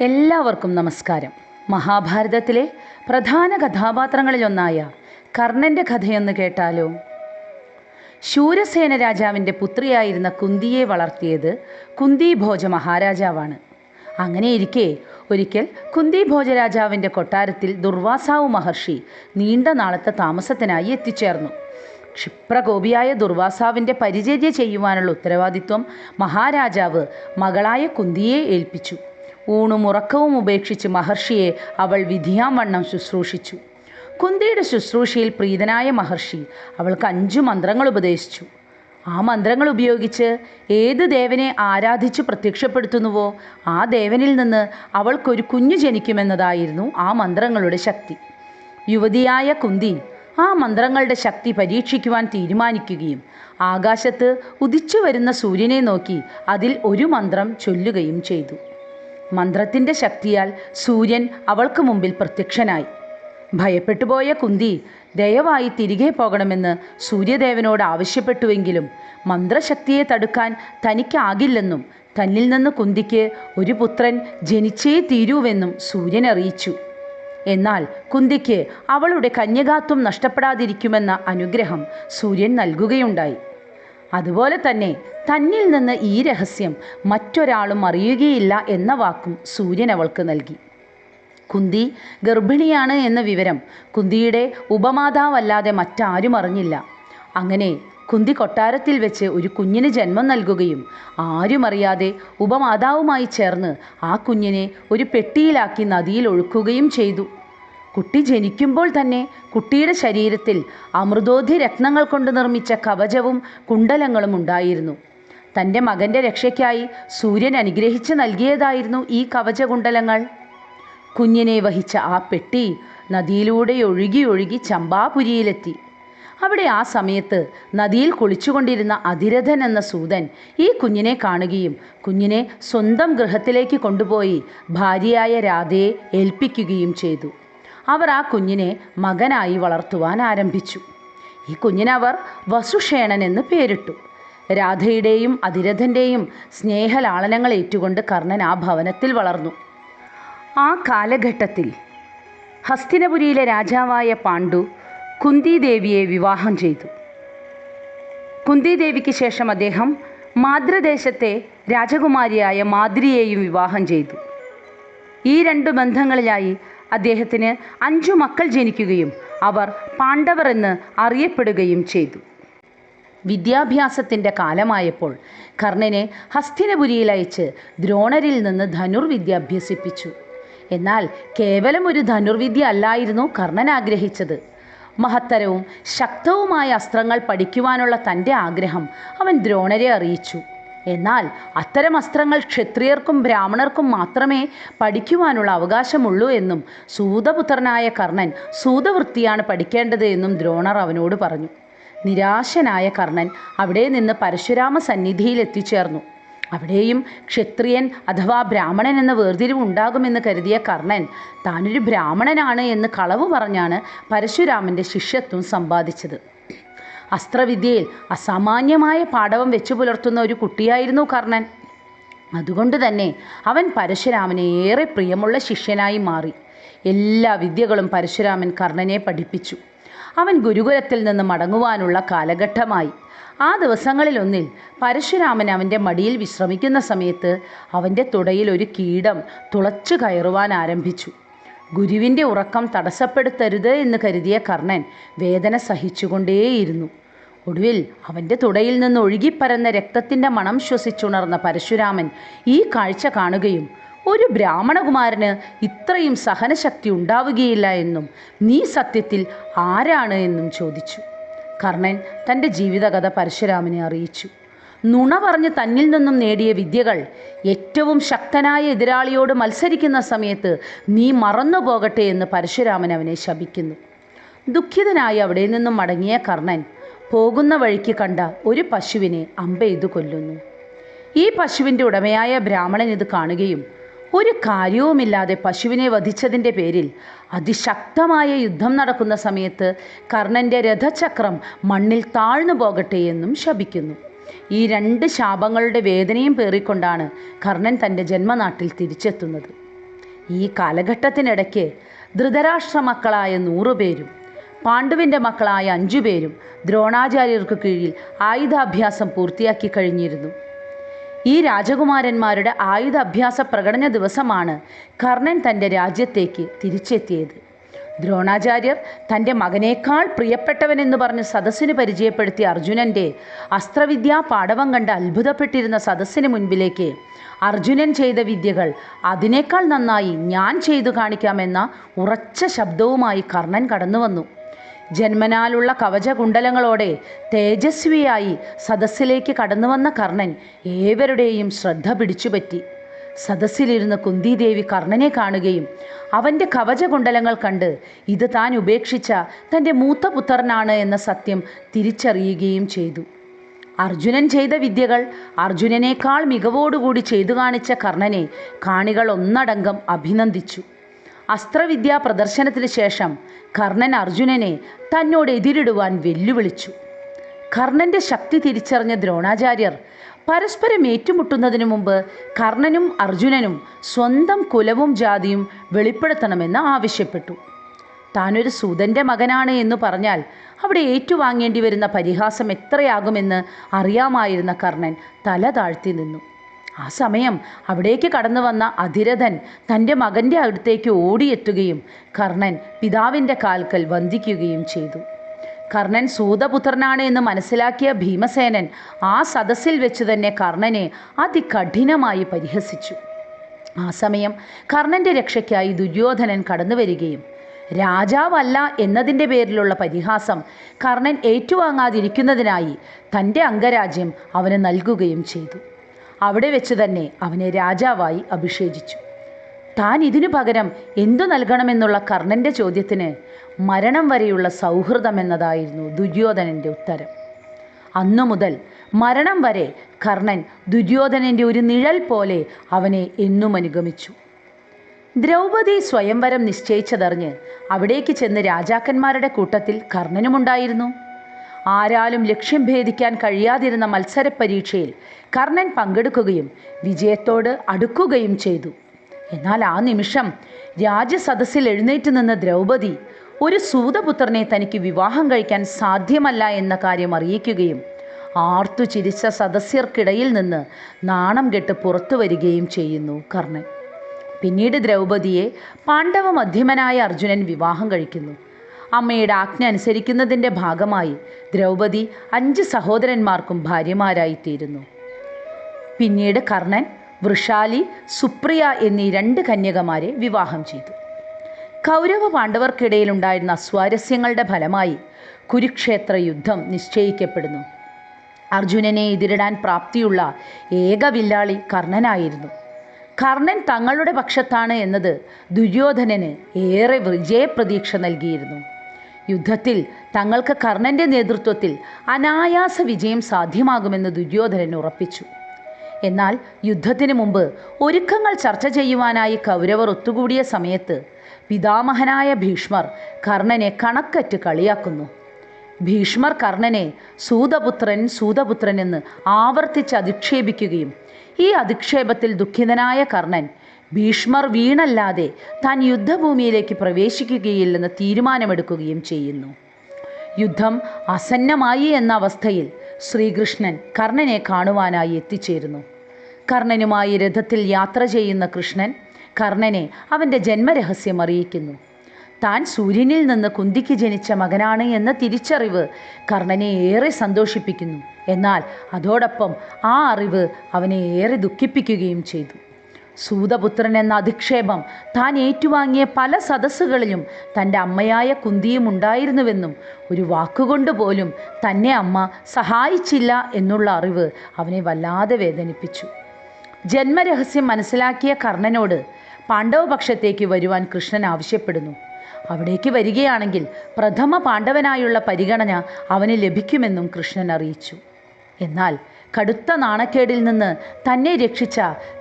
എല്ലാവർക്കും നമസ്കാരം. മഹാഭാരതത്തിലെ പ്രധാന കഥാപാത്രങ്ങളിലൊന്നായ കർണന്റെ കഥയെന്ന് കേട്ടാലോ? ശൂരസേന രാജാവിന്റെ പുത്രിയായിരുന്ന കുന്തിയെ വളർത്തിയത് കുന്തിഭോജ മഹാരാജാവാണ്. അങ്ങനെയിരിക്കെ ഒരിക്കൽ കുന്തിഭോജ രാജാവിന്റെ കൊട്ടാരത്തിൽ ദുർവാസാവു മഹർഷി നീണ്ട നാളത്തെ താമസത്തിനായി എത്തിച്ചേർന്നു. ക്ഷിപ്രകോപിയായ ദുർവാസാവിന്റെ പരിചര്യ ചെയ്യുവാനുള്ള ഉത്തരവാദിത്വം മഹാരാജാവ് മകളായ കുന്തിയെ ഏൽപ്പിച്ചു. ഊണും ഉറക്കവും ഉപേക്ഷിച്ച് മഹർഷിയെ അവൾ വിധിയാം വണ്ണം ശുശ്രൂഷിച്ചു. കുന്തിയുടെ ശുശ്രൂഷയിൽ പ്രീതനായ മഹർഷി അവൾക്ക് അഞ്ചു മന്ത്രങ്ങൾ ഉപദേശിച്ചു. ആ മന്ത്രങ്ങൾ ഉപയോഗിച്ച് ഏത് ദേവനെ ആരാധിച്ച് പ്രത്യക്ഷപ്പെടുത്തുന്നുവോ ആ ദേവനിൽ നിന്ന് അവൾക്കൊരു കുഞ്ഞു ജനിക്കുമെന്നതായിരുന്നു ആ മന്ത്രങ്ങളുടെ ശക്തി. യുവതിയായ കുന്തി ആ മന്ത്രങ്ങളുടെ ശക്തി പരീക്ഷിക്കുവാൻ തീരുമാനിക്കുകയും ആകാശത്ത് ഉദിച്ചു വരുന്ന സൂര്യനെ നോക്കി അതിൽ ഒരു മന്ത്രം ചൊല്ലുകയും ചെയ്തു. മന്ത്രത്തിന്റെ ശക്തിയാൽ സൂര്യൻ അവൾക്ക് മുമ്പിൽ പ്രത്യക്ഷനായി. ഭയപ്പെട്ടുപോയ കുന്തി ദയവായി തിരികെ പോകണമെന്ന് സൂര്യദേവനോട് ആവശ്യപ്പെട്ടുവെങ്കിലും മന്ത്രശക്തിയെ തടുക്കാൻ തനിക്കാകില്ലെന്നും തന്നിൽ നിന്ന് കുന്തിക്ക് ഒരു പുത്രൻ ജനിച്ചേ തീരൂവെന്നും സൂര്യൻ അറിയിച്ചു. എന്നാൽ കുന്തിക്ക് അവളുടെ കന്യകാത്വം നഷ്ടപ്പെടാതിരിക്കുമെന്ന അനുഗ്രഹം സൂര്യൻ നൽകുകയുണ്ടായി. അതുപോലെ തന്നെ തന്നിൽ നിന്ന് ഈ രഹസ്യം മറ്റൊരാളും അറിയുകയില്ല എന്ന വാക്കും സൂര്യൻ അവൾക്ക് നൽകി. കുന്തി ഗർഭിണിയാണ് എന്ന വിവരം കുന്തിയുടെ ഉപമാതാവല്ലാതെ മറ്റാരും അറിഞ്ഞില്ല. അങ്ങനെ കുന്തി കൊട്ടാരത്തിൽ വെച്ച് ഒരു കുഞ്ഞിന് ജന്മം നൽകുകയും ആരും അറിയാതെ ഉപമാതാവുമായി ചേർന്ന് ആ കുഞ്ഞിനെ ഒരു പെട്ടിയിലാക്കി നദിയിൽ ഒഴുക്കുകയും ചെയ്തു. കുട്ടി ജനിക്കുമ്പോൾ തന്നെ കുട്ടിയുടെ ശരീരത്തിൽ അമൃതോധി രത്നങ്ങൾ കൊണ്ട് നിർമ്മിച്ച കവചവും കുണ്ടലങ്ങളും ഉണ്ടായിരുന്നു. തന്റെ മകന്റെ രക്ഷയ്ക്കായി സൂര്യൻ അനുഗ്രഹിച്ച് നൽകിയതായിരുന്നു ഈ കവചകുണ്ടലങ്ങൾ കുഞ്ഞിനെ വഹിച്ച ആ പെട്ടി നദിയിലൂടെ ഒഴുകി ഒഴുകി ചമ്പാപുരിയിലെത്തി. അവിടെ ആ സമയത്ത് നദിയിൽ കുളിച്ചുകൊണ്ടിരുന്ന അതിരഥൻ എന്ന സൂതൻ ഈ കുഞ്ഞിനെ കാണുകയും കുഞ്ഞിനെ സ്വന്തം ഗൃഹത്തിലേക്ക് കൊണ്ടുപോയി ഭാര്യയായ രാധയെ ഏൽപ്പിക്കുകയും ചെയ്തു. അവർ ആ കുഞ്ഞിനെ മകനായി വളർത്തുവാൻ ആരംഭിച്ചു. ഈ കുഞ്ഞിനവർ വസുഷേണൻ എന്ന് പേരിട്ടു. രാധയുടെയും അതിരഥന്റെയും സ്നേഹലാളനങ്ങൾ ഏറ്റുകൊണ്ട് കർണൻ ആ ഭവനത്തിൽ വളർന്നു. ആ കാലഘട്ടത്തിൽ ഹസ്തിനപുരിയിലെ രാജാവായ പാണ്ഡു കുന്തിദേവിയെ വിവാഹം ചെയ്തു. കുന്തിദേവിക്ക് ശേഷം അദ്ദേഹം മാതൃദേശത്തെ രാജകുമാരിയായ മാദ്രിയെയും വിവാഹം ചെയ്തു. ഈ രണ്ട് ബന്ധങ്ങളിലായി അദ്ദേഹത്തിന് അഞ്ചു മക്കൾ ജനിക്കുകയും അവർ പാണ്ഡവർ എന്ന് അറിയപ്പെടുകയും ചെയ്തു. വിദ്യാഭ്യാസത്തിന്റെ കാലമായപ്പോൾ കർണനെ ഹസ്തിനപുരിയിൽ അയച്ച് ദ്രോണരിൽ നിന്ന് ധനുർവിദ്യ അഭ്യസിപ്പിച്ചു. എന്നാൽ കേവലം ഒരു ധനുർവിദ്യ അല്ലായിരുന്നു കർണൻ ആഗ്രഹിച്ചത്. മഹത്തരവും ശക്തവുമായ അസ്ത്രങ്ങൾ പഠിക്കുവാനുള്ള തന്റെ ആഗ്രഹം അവൻ ദ്രോണരെ അറിയിച്ചു. എന്നാൽ അത്തരം അസ്ത്രങ്ങൾ ക്ഷത്രിയർക്കും ബ്രാഹ്മണർക്കും മാത്രമേ പഠിക്കുവാനുള്ള അവകാശമുള്ളൂ എന്നും സൂതപുത്രനായ കർണൻ സൂതവൃത്തിയാണ് പഠിക്കേണ്ടത് എന്നും ദ്രോണർ അവനോട് പറഞ്ഞു. നിരാശനായ കർണൻ അവിടെ നിന്ന് പരശുരാമ സന്നിധിയിൽ എത്തിച്ചേർന്നു. അവിടെയും ക്ഷത്രിയൻ അഥവാ ബ്രാഹ്മണൻ എന്ന വേർതിരിവ് ഉണ്ടാകുമെന്ന് കരുതിയ കർണൻ താനൊരു ബ്രാഹ്മണനാണ് എന്ന് കളവ് പറഞ്ഞാണ് പരശുരാമന്റെ ശിഷ്യത്വം സമ്പാദിച്ചത്. അസ്ത്രവിദ്യയിൽ അസാമാന്യമായ പാടവം വെച്ചു പുലർത്തുന്ന ഒരു കുട്ടിയായിരുന്നു കർണൻ. അതുകൊണ്ട് തന്നെ അവൻ പരശുരാമനെ ഏറെ പ്രിയമുള്ള ശിഷ്യനായി മാറി. എല്ലാ വിദ്യകളും പരശുരാമൻ കർണനെ പഠിപ്പിച്ചു. അവൻ ഗുരുകുലത്തിൽ നിന്ന് മടങ്ങുവാനുള്ള കാലഘട്ടമായി. ആ ദിവസങ്ങളിലൊന്നിൽ പരശുരാമൻ അവന്റെ മടിയിൽ വിശ്രമിക്കുന്ന സമയത്ത് അവന്റെ തുടയിൽ ഒരു കീടം തുളച്ചു കയറുവാൻ ആരംഭിച്ചു. ഗുരുവിന്റെ ഉറക്കം തടസ്സപ്പെടുത്തരുത് എന്ന് കരുതിയ കർണൻ വേദന സഹിച്ചുകൊണ്ടേയിരുന്നു. ഒടുവിൽ അവന്റെ തുടയിൽ നിന്ന് ഒഴുകിപ്പരന്ന രക്തത്തിന്റെ മണം ശ്വസിച്ചുണർന്ന പരശുരാമൻ ഈ കാഴ്ച കാണുകയും ഒരു ബ്രാഹ്മണകുമാരന് ഇത്രയും സഹനശക്തി ഉണ്ടാവുകയില്ല എന്നും നീ സത്യത്തിൽ ആരാണ് എന്നും ചോദിച്ചു. കർണൻ തന്റെ ജീവിതകഥ പരശുരാമനെ അറിയിച്ചു. നുണ പറഞ്ഞ് തന്നിൽ നിന്നും നേടിയ വിദ്യകൾ ഏറ്റവും ശക്തനായ എതിരാളിയോട് മത്സരിക്കുന്ന സമയത്ത് നീ മറന്നു പോകട്ടെ എന്ന് പരശുരാമൻ അവനെ ശപിക്കുന്നു. ദുഃഖിതനായി അവിടെ നിന്നും മടങ്ങിയ കർണൻ പോകുന്ന വഴിക്ക് കണ്ട ഒരു പശുവിനെ അമ്പെയ്തു കൊല്ലുന്നു. ഈ പശുവിന്റെ ഉടമയായ ബ്രാഹ്മണൻ ഇത് കാണുകയും ഒരു കാര്യവുമില്ലാതെ പശുവിനെ വധിച്ചതിന്റെ പേരിൽ അതിശക്തമായ യുദ്ധം നടക്കുന്ന സമയത്ത് കർണന്റെ രഥചക്രം മണ്ണിൽ താഴ്ന്നു പോകട്ടെ എന്നും ശപിക്കുന്നു. ഈ രണ്ട് ശാപങ്ങളുടെ വേദനയും പേറിക്കൊണ്ടാണ് കർണൻ തന്റെ ജന്മനാട്ടിൽ തിരിച്ചെത്തുന്നത്. ഈ കാലഘട്ടത്തിനിടയ്ക്ക് ധൃതരാഷ്ട്ര മക്കളായ നൂറുപേരും പാണ്ഡുവിന്റെ മക്കളായ അഞ്ചുപേരും ദ്രോണാചാര്യർക്ക് കീഴിൽ ആയുധാഭ്യാസം പൂർത്തിയാക്കി കഴിഞ്ഞിരുന്നു. ഈ രാജകുമാരന്മാരുടെ ആയുധാഭ്യാസ പ്രകടന ദിവസമാണ് കർണൻ തന്റെ രാജ്യത്തേക്ക് തിരിച്ചെത്തിയത്. ദ്രോണാചാര്യർ തന്റെ മകനേക്കാൾ പ്രിയപ്പെട്ടവനെന്ന് പറഞ്ഞ് സദസ്സിന് പരിചയപ്പെടുത്തിയ അർജുനന്റെ അസ്ത്രവിദ്യാ പാടവം കണ്ട് അത്ഭുതപ്പെട്ടിരുന്ന സദസ്സിന് മുൻപിലേക്ക് അർജുനൻ ചെയ്ത വിദ്യകൾ അതിനേക്കാൾ നന്നായി ഞാൻ ചെയ്തു കാണിക്കാമെന്ന ഉറച്ച ശബ്ദവുമായി കർണൻ കടന്നു വന്നു ജന്മനാലുള്ള കവചകുണ്ടലങ്ങളോടെ തേജസ്വിയായി സദസ്സിലേക്ക് കടന്നു വന്ന കർണൻ ഏവരുടെയും ശ്രദ്ധ പിടിച്ചുപറ്റി. സദസ്സിലിരുന്ന് കുന്തിദേവി കർണനെ കാണുകയും അവന്റെ കവചകുണ്ടലങ്ങൾ കണ്ട് ഇത് താൻ ഉപേക്ഷിച്ച തന്റെ മൂത്ത പുത്രനാണ് എന്ന സത്യം തിരിച്ചറിയുകയും ചെയ്തു. അർജുനൻ ചെയ്ത വിദ്യകൾ അർജുനനേക്കാൾ മികവോടുകൂടി ചെയ്തു കാണിച്ച കർണനെ കാണികൾ ഒന്നടങ്കം അഭിനന്ദിച്ചു. അസ്ത്രവിദ്യാ പ്രദർശനത്തിന് ശേഷം കർണൻ അർജുനനെ തന്നോട് എതിരിടുവാൻ വെല്ലുവിളിച്ചു. കർണന്റെ ശക്തി തിരിച്ചറിഞ്ഞ ദ്രോണാചാര്യർ പരസ്പരം ഏറ്റുമുട്ടുന്നതിനു മുമ്പ് കർണനും അർജുനനും സ്വന്തം കുലവും ജാതിയും വെളിപ്പെടുത്തണമെന്ന് ആവശ്യപ്പെട്ടു. താനൊരു സൂതന്റെ മകനാണ് എന്ന് പറഞ്ഞാൽ അവിടെ ഏറ്റുവാങ്ങേണ്ടി വരുന്ന പരിഹാസം എത്രയാകുമെന്ന് അറിയാമായിരുന്ന കർണൻ തല താഴ്ത്തി നിന്നു. ആ സമയം അവിടേക്ക് കടന്നു വന്ന അധിരഥൻ തന്റെ മകന്റെ അടുത്തേക്ക് ഓടിയെത്തുകയും കർണൻ പിതാവിന്റെ കാൽക്കൽ വന്ദിക്കുകയും ചെയ്തു. കർണൻ സൂതപുത്രനാണ് എന്ന് മനസ്സിലാക്കിയ ഭീമസേനൻ ആ സദസ്സിൽ വെച്ച് തന്നെ കർണനെ അതികഠിനമായി പരിഹസിച്ചു. ആ സമയം കർണന്റെ രക്ഷയ്ക്കായി ദുര്യോധനൻ കടന്നു വരികയും രാജാവല്ല എന്നതിന്റെ പേരിലുള്ള പരിഹാസം കർണൻ ഏറ്റുവാങ്ങാതിരിക്കുന്നതിനായി തന്റെ അംഗരാജ്യം അവന് നൽകുകയും ചെയ്തു. അവിടെ വെച്ച് തന്നെ അവനെ രാജാവായി അഭിഷേചിച്ചു. താൻ ഇതിനു പകരം എന്തു നൽകണമെന്നുള്ള കർണന്റെ ചോദ്യത്തിന് മരണം വരെയുള്ള സൗഹൃദം എന്നതായിരുന്നു ദുര്യോധനന്റെ ഉത്തരം. അന്നു മുതൽ മരണം വരെ കർണൻ ദുര്യോധനന്റെ ഒരു നിഴൽ പോലെ അവനെ എന്നും അനുഗമിച്ചു. ദ്രൗപദി സ്വയംവരം നിശ്ചയിച്ചതറിഞ്ഞ് അവിടേക്ക് ചെന്ന് രാജാക്കന്മാരുടെ കൂട്ടത്തിൽ കർണനുമുണ്ടായിരുന്നു. ആരാലും ലക്ഷ്യം ഭേദിക്കാൻ കഴിയാതിരുന്ന മത്സര പരീക്ഷയിൽ കർണൻ പങ്കെടുക്കുകയും വിജയത്തോട് അടുക്കുകയും ചെയ്തു. എന്നാൽ ആ നിമിഷം രാജ്യസദസ്സിൽ എഴുന്നേറ്റ് നിന്ന ദ്രൗപദി ഒരു സൂതപുത്രനെ തനിക്ക് വിവാഹം കഴിക്കാൻ സാധ്യമല്ല എന്ന കാര്യം അറിയിക്കുകയും ആർത്തു ചിരിച്ച സദസ്യർക്കിടയിൽ നിന്ന് നാണം കെട്ട് പുറത്തു വരികയും ചെയ്യുന്നു കർണൻ. പിന്നീട് ദ്രൗപദിയെ പാണ്ഡവ മധ്യമനായ അർജുനൻ വിവാഹം കഴിക്കുന്നു. അമ്മയുടെ ആജ്ഞ അനുസരിക്കുന്നതിന്റെ ഭാഗമായി ദ്രൗപദി അഞ്ച് സഹോദരന്മാർക്കും ഭാര്യമാരായിത്തീരുന്നു. പിന്നീട് കർണൻ വൃഷാലി സുപ്രിയ എന്നീ രണ്ട് കന്യകമാരെ വിവാഹം ചെയ്തു. കൗരവ പാണ്ഡവർക്കിടയിലുണ്ടായിരുന്ന സ്വാരസ്യങ്ങളുടെ ഫലമായി കുരുക്ഷേത്ര യുദ്ധം നിശ്ചയിക്കപ്പെടുന്നു. അർജുനനെ എതിരിടാൻ പ്രാപ്തിയുള്ള ഏക വില്ലാളി കർണനായിരുന്നു. കർണൻ തങ്ങളുടെ പക്ഷത്താണ് എന്നത് ദുര്യോധനന് ഏറെ വിജയപ്രതീക്ഷ നൽകിയിരുന്നു. യുദ്ധത്തിൽ തങ്ങൾക്ക് കർണന്റെ നേതൃത്വത്തിൽ അനായാസ വിജയം സാധ്യമാകുമെന്ന് ദുര്യോധനൻ ഉറപ്പിച്ചു. എന്നാൽ യുദ്ധത്തിന് മുമ്പ് ഒരുക്കങ്ങൾ ചർച്ച ചെയ്യുവാനായി കൗരവർ ഒത്തുകൂടിയ സമയത്ത് പിതാമഹനായ ഭീഷ്മർ കർണനെ കണക്കറ്റ് കളിയാക്കുന്നു. ഭീഷ്മർ കർണനെ സൂതപുത്രൻ സൂതപുത്രൻ എന്ന് ആവർത്തിച്ച് അധിക്ഷേപിക്കുകയും ഈ അധിക്ഷേപത്തിൽ ദുഃഖിതനായ കർണൻ ഭീഷ്മർ വീണല്ലാതെ താൻ യുദ്ധഭൂമിയിലേക്ക് പ്രവേശിക്കുകയില്ലെന്ന് തീരുമാനമെടുക്കുകയും ചെയ്യുന്നു. യുദ്ധം അസന്നമായി എന്ന അവസ്ഥയിൽ ശ്രീകൃഷ്ണൻ കർണനെ കാണുവാനായി എത്തിച്ചേരുന്നു. കർണനുമായി രഥത്തിൽ യാത്ര ചെയ്യുന്ന കൃഷ്ണൻ കർണനെ അവന്റെ ജന്മരഹസ്യം അറിയിക്കുന്നു. താൻ സൂര്യനിൽ നിന്ന് കുന്തിക്ക് ജനിച്ച മകനാണ് എന്ന തിരിച്ചറിവ് കർണനെ ഏറെ സന്തോഷിപ്പിക്കുന്നു. എന്നാൽ അതോടൊപ്പം ആ അറിവ് അവനെ ഏറെ ദുഃഖിപ്പിക്കുകയും ചെയ്തു. സൂതപുത്രൻ എന്ന അധിക്ഷേപം താൻ ഏറ്റുവാങ്ങിയ പല സദസ്സുകളിലും തന്റെ അമ്മയായ കുന്തിയും ഉണ്ടായിരുന്നുവെന്നും ഒരു വാക്കുകൊണ്ട് പോലും തന്നെ അമ്മ സഹായിച്ചില്ല എന്നുള്ള അറിവ് അവനെ വല്ലാതെ വേദനിപ്പിച്ചു. ജന്മരഹസ്യം മനസ്സിലാക്കിയ കർണനോട് പാണ്ഡവപക്ഷത്തേക്ക് വരുവാൻ കൃഷ്ണൻ ആവശ്യപ്പെടുന്നു. അവിടേക്ക് വരികയാണെങ്കിൽ പ്രഥമ പാണ്ഡവനായുള്ള പരിഗണന അവന് ലഭിക്കുമെന്നും കൃഷ്ണൻ അറിയിച്ചു. എന്നാൽ കടുത്ത നാണക്കേടിൽ നിന്ന് തന്നെ രക്ഷിച്ച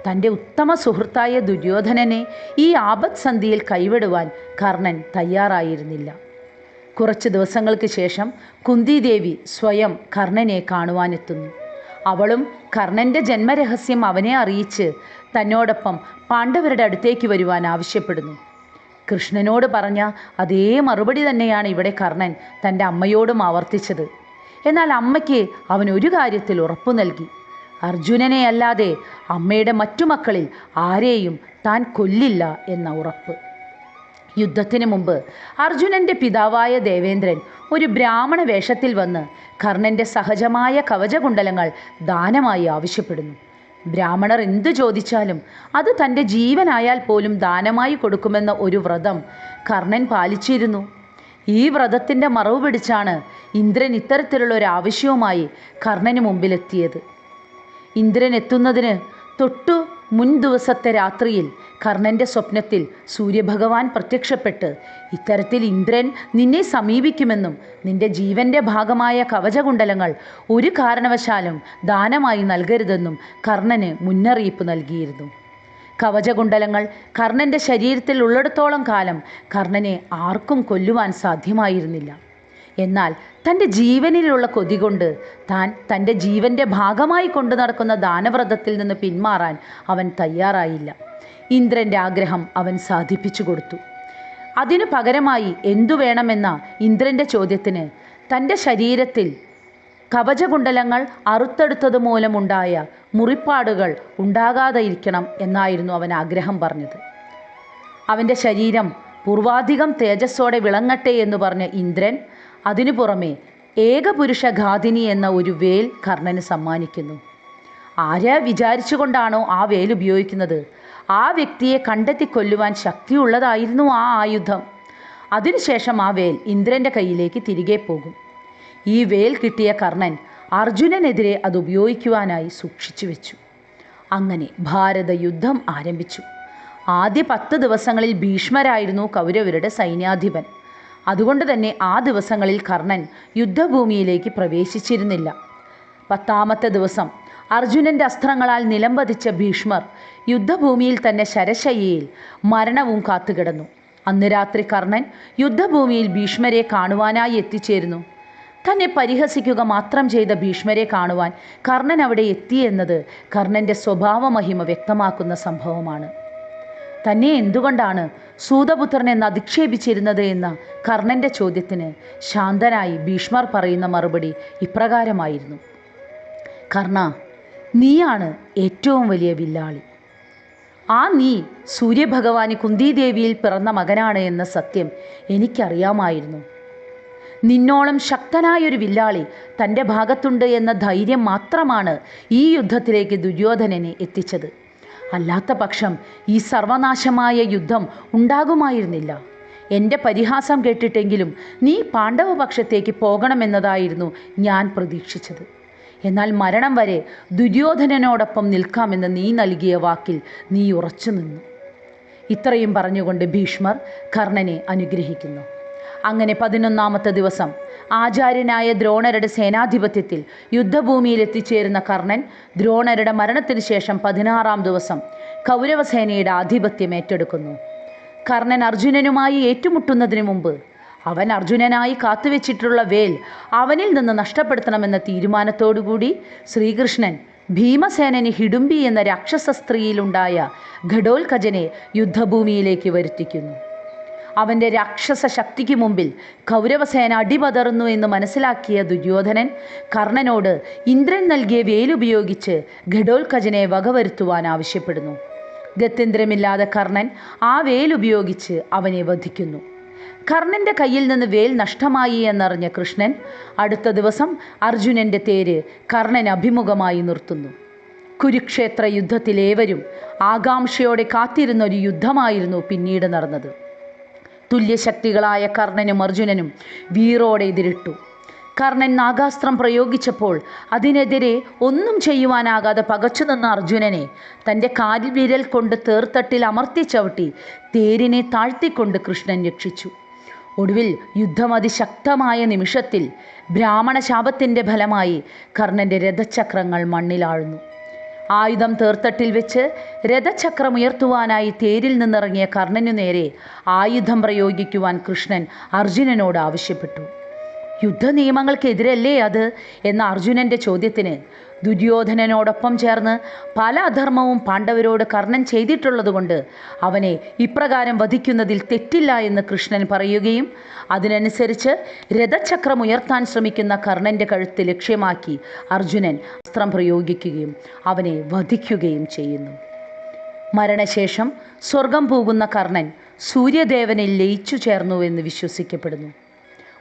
തന്റെ ഉത്തമ സുഹൃത്തായ ദുര്യോധനനെ ഈ ആപത് സന്ധിയിൽ കൈവിടുവാൻ കർണൻ തയ്യാറായിരുന്നില്ല. കുറച്ച് ദിവസങ്ങൾക്ക് ശേഷം കുന്തിദേവി സ്വയം കർണനെ കാണുവാനെത്തുന്നു. അവളും കർണന്റെ ജന്മരഹസ്യം അവനെ അറിയിച്ച് തന്നോടൊപ്പം പാണ്ഡവരുടെ അടുത്തേക്ക് വരുവാൻ ആവശ്യപ്പെടുന്നു. കൃഷ്ണനോട് പറഞ്ഞ അതേ മറുപടി തന്നെയാണ് ഇവിടെ കർണൻ തന്റെ അമ്മയോടും ആവർത്തിച്ചത്. എന്നാൽ അമ്മയ്ക്ക് അവൻ ഒരു കാര്യത്തിൽ ഉറപ്പു നൽകി. അർജുനനെ അല്ലാതെ അമ്മയുടെ മറ്റു മക്കളിൽ ആരെയും താൻ കൊല്ലില്ല എന്ന ഉറപ്പ്. യുദ്ധത്തിന് മുമ്പ് അർജുനന്റെ പിതാവായ ദേവേന്ദ്രൻ ഒരു ബ്രാഹ്മണ വേഷത്തിൽ വന്ന് കർണന്റെ സഹജമായ കവചകുണ്ടലങ്ങൾ ദാനമായി ആവശ്യപ്പെടുന്നു. ബ്രാഹ്മണർ എന്തു ചോദിച്ചാലും അത് തന്റെ ജീവനായാൽ പോലും ദാനമായി കൊടുക്കുമെന്ന ഒരു വ്രതം കർണൻ പാലിച്ചിരുന്നു. ഈ വ്രതത്തിന്റെ മറവ് പിടിച്ചാണ് ഇന്ദ്രൻ ഇത്തരത്തിലുള്ള ഒരു ആവശ്യവുമായി കർണന് മുമ്പിലെത്തിയത്. ഇന്ദ്രൻ എത്തുന്നതിന് തൊട്ടു മുൻ ദിവസത്തെ രാത്രിയിൽ കർണന്റെ സ്വപ്നത്തിൽ സൂര്യഭഗവാൻ പ്രത്യക്ഷപ്പെട്ട് ഇത്തരത്തിൽ ഇന്ദ്രൻ നിന്നെ സമീപിക്കുമെന്നും നിന്റെ ജീവന്റെ ഭാഗമായ കവചകുണ്ടലങ്ങൾ ഒരു കാരണവശാലും ദാനമായി നൽകരുതെന്നും കർണന് മുന്നറിയിപ്പ് നൽകിയിരുന്നു. കവചകുണ്ടലങ്ങൾ കർണന്റെ ശരീരത്തിൽ ഉള്ളിടത്തോളം കാലം കർണനെ ആർക്കും കൊല്ലുവാൻ സാധ്യമായിരുന്നില്ല. എന്നാൽ തന്റെ ജീവനിലുള്ള കൊതി കൊണ്ട് താൻ തന്റെ ജീവന്റെ ഭാഗമായി കൊണ്ടു നടക്കുന്ന ദാനവ്രതത്തിൽ നിന്ന് പിന്മാറാൻ അവൻ തയ്യാറായില്ല. ഇന്ദ്രന്റെ ആഗ്രഹം അവൻ സാധിപ്പിച്ചു കൊടുത്തു. അതിനു പകരമായി എന്തു വേണമെന്ന ഇന്ദ്രന്റെ ചോദ്യത്തിന് തന്റെ ശരീരത്തിൽ കവചകുണ്ടലങ്ങൾ അറുത്തെടുത്തത് മൂലമുണ്ടായ മുറിപ്പാടുകൾ ഉണ്ടാകാതെയിരിക്കണം എന്നായിരുന്നു അവൻ ആഗ്രഹം പറഞ്ഞത്. അവന്റെ ശരീരം പൂർവാധികം തേജസ്സോടെ വിളങ്ങട്ടെ എന്ന് പറഞ്ഞ ഇന്ദ്രൻ അതിനു പുറമെ ഏകപുരുഷ ഘാതിനി എന്ന ഒരു വേൽ കർണന് സമ്മാനിക്കുന്നു. ആരെ വിചാരിച്ചുകൊണ്ടാണോ ആ വേൽ ഉപയോഗിക്കുന്നത്? ആ വ്യക്തിയെ കണ്ടെത്തി കൊല്ലുവാൻ ശക്തിയുള്ളതായിരുന്നു ആ ആയുധം. അതിനുശേഷം ആ വേൽ ഇന്ദ്രന്റെ കയ്യിലേക്ക് തിരികെ പോകും. ഈ വേൽ കിട്ടിയ കർണൻ അർജുനനെതിരെ അത് ഉപയോഗിക്കുവാനായി സൂക്ഷിച്ചു വെച്ചു. അങ്ങനെ ഭാരത യുദ്ധം ആരംഭിച്ചു. ആദ്യ പത്ത് ദിവസങ്ങളിൽ ഭീഷ്മരായിരുന്നു കൗരവരുടെ സൈന്യാധിപൻ. അതുകൊണ്ട് തന്നെ ആ ദിവസങ്ങളിൽ കർണൻ യുദ്ധഭൂമിയിലേക്ക് പ്രവേശിച്ചിരുന്നില്ല. പത്താമത്തെ ദിവസം അർജുനന്റെ അസ്ത്രങ്ങളാൽ നിലംപതിച്ച ഭീഷ്മർ യുദ്ധഭൂമിയിൽ തന്നെ ശരശയ്യയിൽ മരണവും കാത്തുകിടന്നു. അന്ന് രാത്രി കർണൻ യുദ്ധഭൂമിയിൽ ഭീഷ്മരെ കാണുവാനായി എത്തിച്ചേരുന്നു. തന്നെ പരിഹസിക്കുക മാത്രം ചെയ്ത ഭീഷ്മരെ കാണുവാൻ കർണൻ അവിടെ എത്തിയെന്നത് കർണന്റെ സ്വഭാവമഹിമ വ്യക്തമാക്കുന്ന സംഭവമാണ്. തന്നെ എന്തുകൊണ്ടാണ് സൂതപുത്രനെ നധിക്ഷേപിച്ചിരുന്നത് എന്ന കർണന്റെ ചോദ്യത്തിന് ശാന്തനായി ഭീഷ്മർ പറയുന്ന മറുപടി ഇപ്രകാരമായിരുന്നു. കർണ നീയാണ് ഏറ്റവും വലിയ വില്ലാളി. ആ നീ സൂര്യഭഗവാന് കുന്തിദേവിയിൽ പിറന്ന മകനാണ് എന്ന സത്യം എനിക്കറിയാമായിരുന്നു. നിന്നോളം ശക്തനായൊരു വില്ലാളി തന്റെ ഭാഗത്തുണ്ട് എന്ന ധൈര്യം മാത്രമാണ് ഈ യുദ്ധത്തിലേക്ക് ദുര്യോധനനെ എത്തിച്ചത്. അല്ലാത്ത പക്ഷം ഈ സർവനാശമായ യുദ്ധം ഉണ്ടാകുമായിരുന്നില്ല. എന്റെ പരിഹാസം കേട്ടിട്ടെങ്കിലും നീ പാണ്ഡവപക്ഷത്തേക്ക് പോകണമെന്നതായിരുന്നു ഞാൻ പ്രതീക്ഷിച്ചത്. എന്നാൽ മരണം വരെ ദുര്യോധനനോടൊപ്പം നിൽക്കാമെന്ന് നീ നൽകിയ വാക്കിൽ നീ ഉറച്ചു നിന്നു. ഇത്രയും പറഞ്ഞുകൊണ്ട് ഭീഷ്മർ കർണനെ അനുഗ്രഹിക്കുന്നു. അങ്ങനെ പതിനൊന്നാമത്തെ ദിവസം ആചാര്യനായ ദ്രോണരുടെ സേനാധിപത്യത്തിൽ യുദ്ധഭൂമിയിൽ എത്തിച്ചേരുന്ന കർണൻ ദ്രോണരുടെ മരണത്തിന് ശേഷം പതിനാറാം ദിവസം കൗരവസേനയുടെ ആധിപത്യം ഏറ്റെടുക്കുന്നു. കർണൻ അർജുനനുമായി ഏറ്റുമുട്ടുന്നതിന് മുമ്പ് അവൻ അർജുനനായി കാത്തുവെച്ചിട്ടുള്ള വേൽ അവനിൽ നിന്ന് നഷ്ടപ്പെടുത്തണമെന്ന തീരുമാനത്തോടുകൂടി ശ്രീകൃഷ്ണൻ ഭീമസേനന് ഹിഡുംബി എന്ന രാക്ഷസ സ്ത്രീയിലുണ്ടായ ഘടോൽഖജനെ യുദ്ധഭൂമിയിലേക്ക് വരുത്തിക്കുന്നു. അവന്റെ രാക്ഷസ ശക്തിക്ക് മുമ്പിൽ കൗരവസേന അടിപതറുന്നു എന്ന് മനസ്സിലാക്കിയ ദുര്യോധനൻ കർണനോട് ഇന്ദ്രൻ നൽകിയ വേലുപയോഗിച്ച് ഘടോൽക്കജനെ വകവരുത്തുവാൻ ആവശ്യപ്പെടുന്നു. ഗത്യന്തരമില്ലാതെ കർണൻ ആ വേലുപയോഗിച്ച് അവനെ വധിക്കുന്നു. കർണന്റെ കയ്യിൽ നിന്ന് വേൽ നഷ്ടമായി എന്നറിഞ്ഞ കൃഷ്ണൻ അടുത്ത ദിവസം അർജുനന്റെ തേര് കർണൻ അഭിമുഖമായി നിർത്തുന്നു. കുരുക്ഷേത്ര യുദ്ധത്തിലേവരും ആകാംക്ഷയോടെ കാത്തിരുന്ന ഒരു യുദ്ധമായിരുന്നു പിന്നീട് നടന്നത്. തുല്യശക്തികളായ കർണനും അർജുനനും വീറോടെ എതിരിട്ടു കർണൻ നാഗാസ്ത്രം പ്രയോഗിച്ചപ്പോൾ അതിനെതിരെ ഒന്നും ചെയ്യുവാനാകാതെ പകച്ചു നിന്ന അർജുനനെ തന്റെ കാലിൽ വിരൽ കൊണ്ട് തേർത്തട്ടിൽ അമർത്തി ചവിട്ടി തേരിനെ താഴ്ത്തിക്കൊണ്ട് കൃഷ്ണൻ രക്ഷിച്ചു. ഒടുവിൽ യുദ്ധം അതിശക്തമായ നിമിഷത്തിൽ ബ്രാഹ്മണ ശാപത്തിന്റെ ഫലമായി കർണന്റെ രഥചക്രങ്ങൾ മണ്ണിലാഴ്ന്നു. ആയുധം തീർത്തട്ടിൽ വെച്ച് രഥചക്രം ഉയർത്തുവാനായി തേരിൽ നിന്നിറങ്ങിയ കർണനു നേരെ ആയുധം പ്രയോഗിക്കുവാൻ കൃഷ്ണൻ അർജുനനോട് ആവശ്യപ്പെട്ടു. യുദ്ധ നിയമങ്ങൾക്കെതിരല്ലേ അത്? എന്ന അർജുനന്റെ ചോദ്യത്തിന് ദുര്യോധനനോടൊപ്പം ചേർന്ന് പല അധർമ്മവും പാണ്ഡവരോട് കർണൻ ചെയ്തിട്ടുള്ളതുകൊണ്ട് അവനെ ഇപ്രകാരം വധിക്കുന്നതിൽ തെറ്റില്ല എന്ന് കൃഷ്ണൻ പറയുകയും അതിനനുസരിച്ച് രഥചക്രം ഉയർത്താൻ ശ്രമിക്കുന്ന കർണന്റെ കഴുത്ത് ലക്ഷ്യമാക്കി അർജുനൻ അസ്ത്രം പ്രയോഗിക്കുകയും അവനെ വധിക്കുകയും ചെയ്യുന്നു. മരണശേഷം സ്വർഗം പോകുന്ന കർണൻ സൂര്യദേവനെ ലയിച്ചു ചേർന്നു എന്ന് വിശ്വസിക്കപ്പെടുന്നു.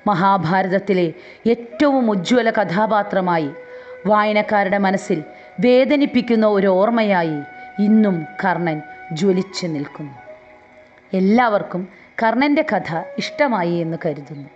മഹാഭാരതത്തിലെ ഏറ്റവും ഉജ്ജ്വല കഥാപാത്രമായി വായനക്കാരുടെ മനസ്സിൽ വേദനിപ്പിക്കുന്ന ഒരു ഓർമ്മയായി ഇന്നും കർണൻ ജ്വലിച്ചു നിൽക്കുന്നു. എല്ലാവർക്കും കർണന്റെ കഥ ഇഷ്ടമായി എന്ന് കരുതുന്നു.